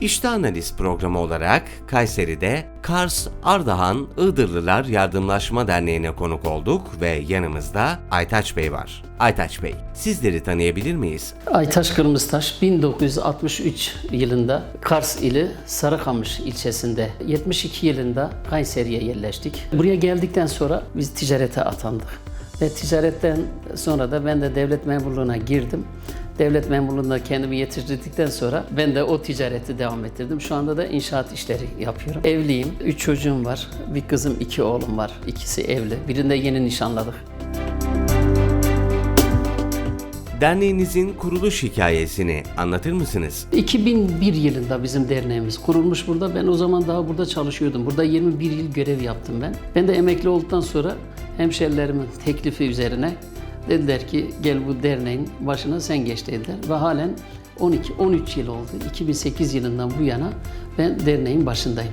İşte Analiz programı olarak Kayseri'de Kars Ardahan Iğdırlılar Yardımlaşma Derneği'ne konuk olduk ve yanımızda Aytaç Bey var. Aytaç Bey, sizleri tanıyabilir miyiz? Aytaş Kırmızıtaş 1963 yılında Kars ili Sarıkamış ilçesinde 72 yılında Kayseri'ye yerleştik. Buraya geldikten sonra biz ticarete atandık. Ve ticaretten sonra da ben de devlet memurluğuna girdim. Devlet memurluğunda kendimi yetiştirdikten sonra ben de o ticareti devam ettirdim. Şu anda da inşaat işleri yapıyorum. Evliyim. Üç çocuğum var. Bir kızım, iki oğlum var. İkisi evli. Birinde yeni nişanladık. Derneğinizin kuruluş hikayesini anlatır mısınız? 2001 yılında bizim derneğimiz kurulmuş burada. Ben o zaman daha burada çalışıyordum. Burada 21 yıl görev yaptım ben. Ben de emekli olduktan sonra hemşerilerimin teklifi üzerine dediler ki gel bu derneğin başına sen geç dediler. Ve halen 12-13 yıl oldu. 2008 yılından bu yana ben derneğin başındayım.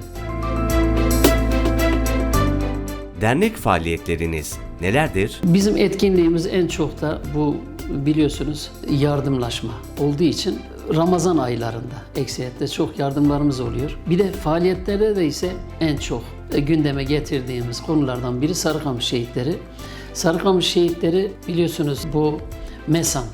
Dernek faaliyetleriniz nelerdir? Bizim etkinliğimiz en çok da bu biliyorsunuz yardımlaşma olduğu için Ramazan aylarında ekseriyetle çok yardımlarımız oluyor. Bir de faaliyetlerde de ise en çok e, gündeme getirdiğimiz konulardan biri Sarıkamış şehitleri. Sarıkamış şehitleri biliyorsunuz bu MESAN,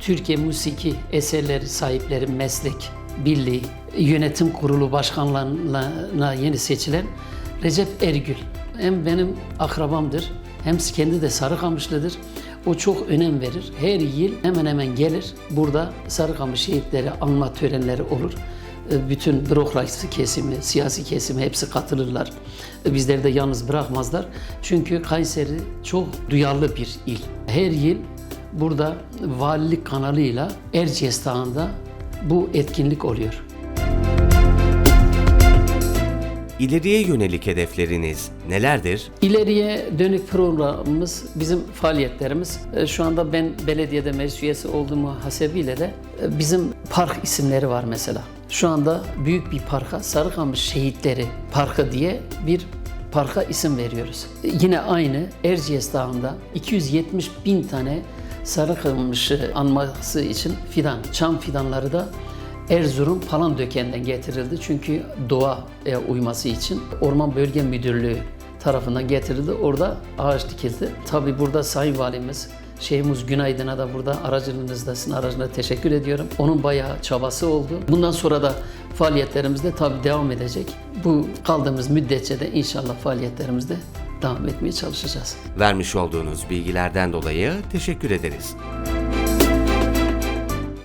Türkiye Musiki Eserleri Sahipleri Meslek Birliği Yönetim Kurulu Başkanlığına yeni seçilen Recep Ergül hem benim akrabamdır hem kendi de Sarıkamışlıdır. O çok önem verir. Her yıl hemen hemen gelir. Burada Sarıkamış şehitleri anma törenleri olur. E, Bütün bürokrasi kesimi, siyasi kesimi hepsi katılırlar. E, Bizleri de yalnız bırakmazlar. Çünkü Kayseri çok duyarlı bir il. Her yıl burada valilik kanalıyla Erciyes Dağı'nda bu etkinlik oluyor. İleriye yönelik hedefleriniz nelerdir? İleriye dönük programımız, bizim faaliyetlerimiz. E, Şu anda ben belediyede meclis üyesi olduğumu hasebiyle de e, bizim park isimleri var mesela. Şu anda büyük bir parka Sarıkamış Şehitleri Parkı diye bir parka isim veriyoruz. E, Yine aynı Erciyes Dağı'nda 270 bin tane Sarıkamış'ı anması için fidan, çam fidanları da Erzurum Palandöken'den getirildi. Çünkü doğa e, uyması için Orman Bölge Müdürlüğü tarafından getirildi. Orada ağaç dikildi. Tabi burada Sayın Valimiz Şeyhimiz Günaydın'a da burada aracılığınızda sizin aracına teşekkür ediyorum. Onun bayağı çabası oldu. Bundan sonra da faaliyetlerimiz de tabi devam edecek. Bu kaldığımız müddetçe de inşallah faaliyetlerimizde devam etmeye çalışacağız. Vermiş olduğunuz bilgilerden dolayı teşekkür ederiz.